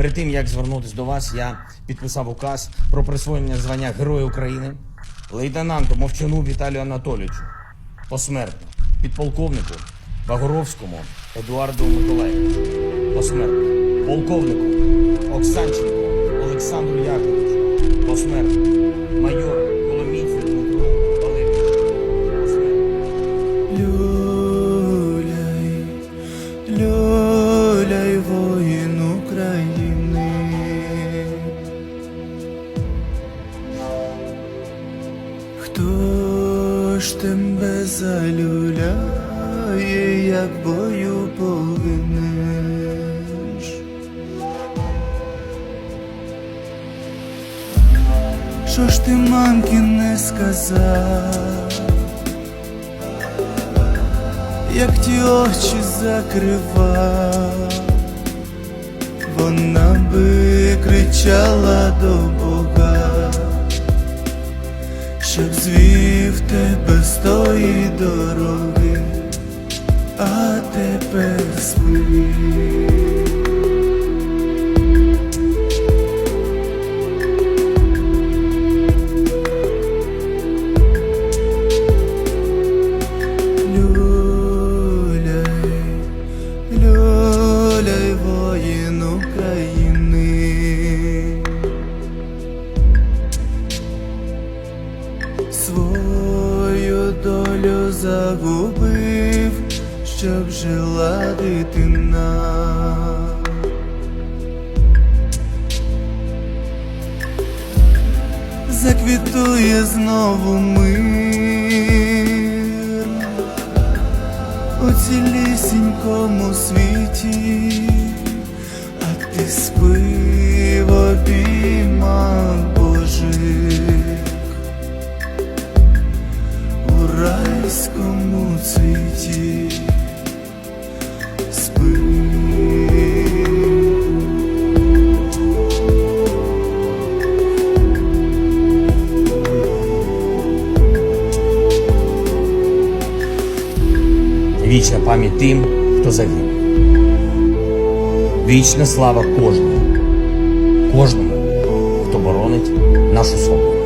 Перед тим як звернутися до вас, я підписав указ про присвоєння звання Героя України лейтенанту Мовчану Віталію Анатолійовичу посмертно, підполковнику Вагоровському Едуарду Миколаєву. посмертно, полковнику Оксанченку Олександру Яковичу посмертно, майору ж тебе залюляє, як бою погинеш? Що ж ти мамки не сказав? як ті очі закривав, вона би кричала до Бога, щоб звів тебе дороги, а тепер спи. Люляй, люляй, воїн України. Свою долю загубив, щоб жила дитина. Заквітує знову мир у цілісінькому світі, а ти спи райському цвіті. Спи. Вічна пам'ять тим, хто загинув. Вічна слава кожному, кожному, хто боронить нашу свободу.